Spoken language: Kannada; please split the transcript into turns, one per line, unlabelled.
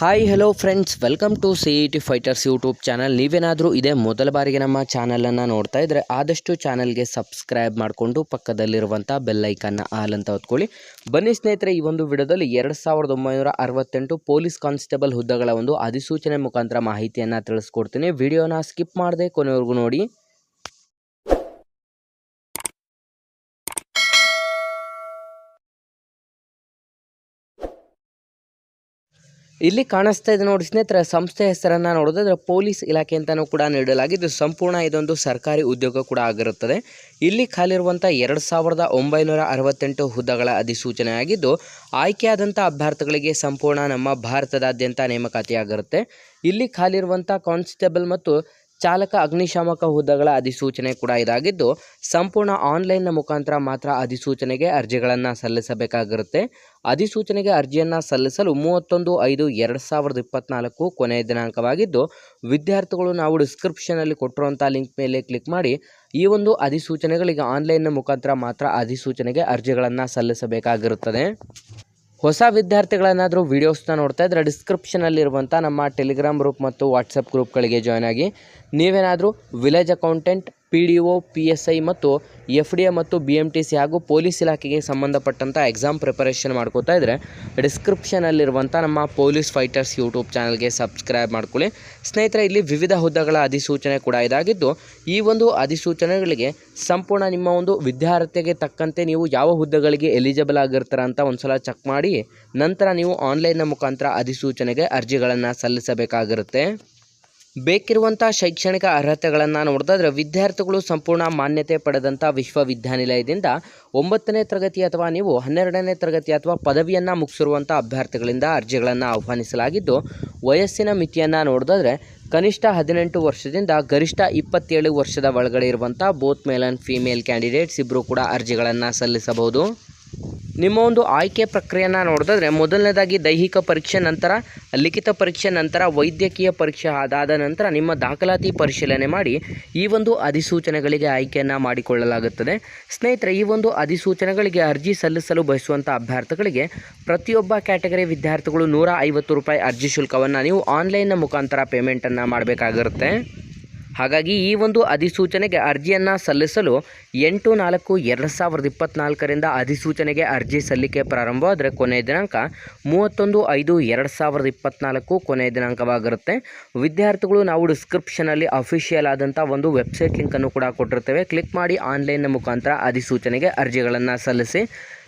Hi hello friends welcome to C E T fighters YouTube channel ನೀವೇನಾದರೂ ಇದೇ ಮೊದಲ ಬಾರಿಗೆ ನಮ್ಮ ಚಾನಲನ್ನು ನೋಡ್ತಾ ಇದ್ದರೆ ಆದಷ್ಟು ಚಾನಲ್ಗೆ ಸಬ್ಸ್ಕ್ರೈಬ್ ಮಾಡಿಕೊಂಡು ಪಕ್ಕದಲ್ಲಿರುವಂಥ ಬೆಲ್ಲೈಕನ್ನ ಆಲ್ ಅಂತ ಹೊತ್ಕೊಳ್ಳಿ. ಬನ್ನಿ ಸ್ನೇಹಿತರೆ, ಈ ಒಂದು ವಿಡಿಯೋದಲ್ಲಿ ಎರಡು ಸಾವಿರದ ಒಂಬೈನೂರ ಅರವತ್ತೆಂಟು ಪೊಲೀಸ್ ಕಾನ್ಸ್ಟೇಬಲ್ ಹುದ್ದೆಗಳ ಒಂದು ಅಧಿಸೂಚನೆ ಮುಖಾಂತರ ಮಾಹಿತಿಯನ್ನು ತಿಳಿಸ್ಕೊಡ್ತೀನಿ. ವಿಡಿಯೋನ ಸ್ಕಿಪ್ ಮಾಡದೆ ಕೊನೆವರೆಗೂ ನೋಡಿ. ಇಲ್ಲಿ ಕಾಣಿಸ್ತಾ ಇದೆ ನೋಡಿ ಸ್ನೇಹಿತರ, ಸಂಸ್ಥೆ ಹೆಸರನ್ನು ನೋಡೋದಾದ್ರೆ ಪೊಲೀಸ್ ಇಲಾಖೆ ಅಂತಲೂ ಕೂಡ ನೀಡಲಾಗಿದ್ದು, ಸಂಪೂರ್ಣ ಇದೊಂದು ಸರ್ಕಾರಿ ಉದ್ಯೋಗ ಕೂಡ ಆಗಿರುತ್ತದೆ. ಇಲ್ಲಿ ಖಾಲಿರುವಂಥ ಎರಡು ಸಾವಿರದ ಒಂಬೈನೂರ ಅರವತ್ತೆಂಟು ಹುದ್ದೆಗಳ ಅಧಿಸೂಚನೆಯಾಗಿದ್ದು ಆಯ್ಕೆಯಾದಂಥ ಅಭ್ಯರ್ಥಿಗಳಿಗೆ ಸಂಪೂರ್ಣ ನಮ್ಮ ಭಾರತದಾದ್ಯಂತ ನೇಮಕಾತಿಯಾಗಿರುತ್ತೆ. ಇಲ್ಲಿ ಖಾಲಿರುವಂಥ ಕಾನ್ಸ್ಟೇಬಲ್ ಮತ್ತು ಚಾಲಕ ಅಗ್ನಿಶಾಮಕ ಹುದ್ದೆಗಳ ಅಧಿಸೂಚನೆ ಕೂಡ ಇದಾಗಿದ್ದು, ಸಂಪೂರ್ಣ ಆನ್ಲೈನ್ನ ಮುಖಾಂತರ ಮಾತ್ರ ಅಧಿಸೂಚನೆಗೆ ಅರ್ಜಿಗಳನ್ನು ಸಲ್ಲಿಸಬೇಕಾಗಿರುತ್ತೆ. ಅಧಿಸೂಚನೆಗೆ ಅರ್ಜಿಯನ್ನು ಸಲ್ಲಿಸಲು ಮೂವತ್ತೊಂದು ಐದು ಎರಡು ಸಾವಿರದ ಇಪ್ಪತ್ನಾಲ್ಕು ಕೊನೆಯ ದಿನಾಂಕವಾಗಿದ್ದು, ವಿದ್ಯಾರ್ಥಿಗಳು ನಾವು ಡಿಸ್ಕ್ರಿಪ್ಷನಲ್ಲಿ ಕೊಟ್ಟಿರುವಂಥ ಲಿಂಕ್ ಮೇಲೆ ಕ್ಲಿಕ್ ಮಾಡಿ, ಈ ಒಂದು ಅಧಿಸೂಚನೆಗಳಿಗೆ ಆನ್ಲೈನ್ನ ಮುಖಾಂತರ ಮಾತ್ರ ಅಧಿಸೂಚನೆಗೆ ಅರ್ಜಿಗಳನ್ನು ಸಲ್ಲಿಸಬೇಕಾಗಿರುತ್ತದೆ. ಹೊಸ ವಿದ್ಯಾರ್ಥಿಗಳೇನಾದರೂ ವೀಡಿಯೋಸ್ನ ನೋಡ್ತಾ ಇದ್ದರೆ ಡಿಸ್ಕ್ರಿಪ್ಷನಲ್ಲಿರುವಂಥ ನಮ್ಮ ಟೆಲಿಗ್ರಾಮ್ ಗ್ರೂಪ್ ಮತ್ತು ವಾಟ್ಸಪ್ ಗ್ರೂಪ್ಗಳಿಗೆ ಜಾಯ್ನ್ ಆಗಿ ನೀವೇನಾದರೂ village accountant P D O P S I ಮತ್ತು ಎಫ್ ಡಿ ಎ ಮತ್ತು ಬಿ ಎಂ ಟಿ ಸಿ ಹಾಗೂ ಪೊಲೀಸ್ ಇಲಾಖೆಗೆ ಸಂಬಂಧಪಟ್ಟಂಥ ಎಕ್ಸಾಮ್ ಪ್ರಿಪರೇಷನ್ ಮಾಡ್ಕೋತಾ ಇದ್ದರೆ ಡಿಸ್ಕ್ರಿಪ್ಷನಲ್ಲಿರುವಂಥ ನಮ್ಮ ಪೊಲೀಸ್ ಫೈಟರ್ಸ್ ಯೂಟ್ಯೂಬ್ ಚಾನಲ್ಗೆ ಸಬ್ಸ್ಕ್ರೈಬ್ ಮಾಡ್ಕೊಳ್ಳಿ. ಸ್ನೇಹಿತರೆ, ಇಲ್ಲಿ ವಿವಿಧ ಹುದ್ದೆಗಳ ಅಧಿಸೂಚನೆ ಕೂಡ ಇದಾಗಿದ್ದು, ಈ ಒಂದು ಅಧಿಸೂಚನೆಗಳಿಗೆ ಸಂಪೂರ್ಣ ನಿಮ್ಮ ಒಂದು ವಿದ್ಯಾರ್ಥಿಗೆ ತಕ್ಕಂತೆ ನೀವು ಯಾವ ಹುದ್ದೆಗಳಿಗೆ ಎಲಿಜಿಬಲ್ ಆಗಿರ್ತಾರ ಅಂತ ಒಂದ್ಸಲ ಚೆಕ್ ಮಾಡಿ, ನಂತರ ನೀವು ಆನ್ಲೈನ್ನ ಮುಖಾಂತರ ಅಧಿಸೂಚನೆಗೆ ಅರ್ಜಿಗಳನ್ನು ಸಲ್ಲಿಸಬೇಕಾಗಿರುತ್ತೆ. ಬೇಕಿರುವಂಥ ಶೈಕ್ಷಣಿಕ ಅರ್ಹತೆಗಳನ್ನು ನೋಡಿದ್ರೆ ವಿದ್ಯಾರ್ಥಿಗಳು ಸಂಪೂರ್ಣ ಮಾನ್ಯತೆ ಪಡೆದಂಥ ವಿಶ್ವವಿದ್ಯಾನಿಲಯದಿಂದ ಒಂಬತ್ತನೇ ತರಗತಿ ಅಥವಾ ನೀವು ಹನ್ನೆರಡನೇ ತರಗತಿ ಅಥವಾ ಪದವಿಯನ್ನು ಮುಗಿಸಿರುವಂಥ ಅಭ್ಯರ್ಥಿಗಳಿಂದ ಅರ್ಜಿಗಳನ್ನು ಆಹ್ವಾನಿಸಲಾಗಿದ್ದು, ವಯಸ್ಸಿನ ಮಿತಿಯನ್ನು ನೋಡಿದ್ರೆ ಕನಿಷ್ಠ ಹದಿನೆಂಟು ವರ್ಷದಿಂದ ಗರಿಷ್ಠ ಇಪ್ಪತ್ತೇಳು ವರ್ಷದ ಒಳಗಡೆ ಇರುವಂಥ both male and female candidates ಇಬ್ಬರು ಕೂಡ ಅರ್ಜಿಗಳನ್ನು ಸಲ್ಲಿಸಬಹುದು. ನಿಮ್ಮ ಒಂದು ಆಯ್ಕೆ ಪ್ರಕ್ರಿಯೆಯನ್ನು ನೋಡಿದ್ರೆ ಮೊದಲನೇದಾಗಿ ದೈಹಿಕ ಪರೀಕ್ಷೆ ನಂತರ, ಲಿಖಿತ ಪರೀಕ್ಷೆ ನಂತರ, ವೈದ್ಯಕೀಯ ಪರೀಕ್ಷೆ ಅದಾದ ನಂತರ ನಿಮ್ಮ ದಾಖಲಾತಿ ಪರಿಶೀಲನೆ ಮಾಡಿ ಈ ಒಂದು ಅಧಿಸೂಚನೆಗಳಿಗೆ ಆಯ್ಕೆಯನ್ನು ಮಾಡಿಕೊಳ್ಳಲಾಗುತ್ತದೆ. ಸ್ನೇಹಿತರೆ, ಈ ಒಂದು ಅಧಿಸೂಚನೆಗಳಿಗೆ ಅರ್ಜಿ ಸಲ್ಲಿಸಲು ಬಯಸುವಂಥ ಅಭ್ಯರ್ಥಿಗಳಿಗೆ ಪ್ರತಿಯೊಬ್ಬ ಕ್ಯಾಟಗರಿ ವಿದ್ಯಾರ್ಥಿಗಳು ನೂರ ಐವತ್ತು ರೂಪಾಯಿ ಅರ್ಜಿ ಶುಲ್ಕವನ್ನು ನೀವು ಆನ್ಲೈನ್ನ ಮುಖಾಂತರ ಪೇಮೆಂಟನ್ನು ಮಾಡಬೇಕಾಗಿರುತ್ತೆ. ಹಾಗಾಗಿ ಈ ಒಂದು ಅಧಿಸೂಚನೆಗೆ ಅರ್ಜಿಯನ್ನು ಸಲ್ಲಿಸಲು ಎಂಟು ನಾಲ್ಕು ಎರಡು ಸಾವಿರದ ಇಪ್ಪತ್ತ್ನಾಲ್ಕರಿಂದ ಅಧಿಸೂಚನೆಗೆ ಅರ್ಜಿ ಸಲ್ಲಿಕೆ ಪ್ರಾರಂಭವಾದರೆ ಕೊನೆಯ ದಿನಾಂಕ ಮೂವತ್ತೊಂದು ಐದು ಎರಡು ಸಾವಿರದ ಇಪ್ಪತ್ನಾಲ್ಕು ಕೊನೆಯ ದಿನಾಂಕವಾಗಿರುತ್ತೆ. ವಿದ್ಯಾರ್ಥಿಗಳು ನಾವು ಡಿಸ್ಕ್ರಿಪ್ಷನಲ್ಲಿ ಅಫಿಷಿಯಲ್ ಆದಂಥ ಒಂದು ವೆಬ್ಸೈಟ್ ಲಿಂಕನ್ನು ಕೂಡ ಕೊಟ್ಟಿರ್ತೇವೆ. ಕ್ಲಿಕ್ ಮಾಡಿ ಆನ್ಲೈನ್ನ ಮುಖಾಂತರ ಅಧಿಸೂಚನೆಗೆ ಅರ್ಜಿಗಳನ್ನು ಸಲ್ಲಿಸಿ.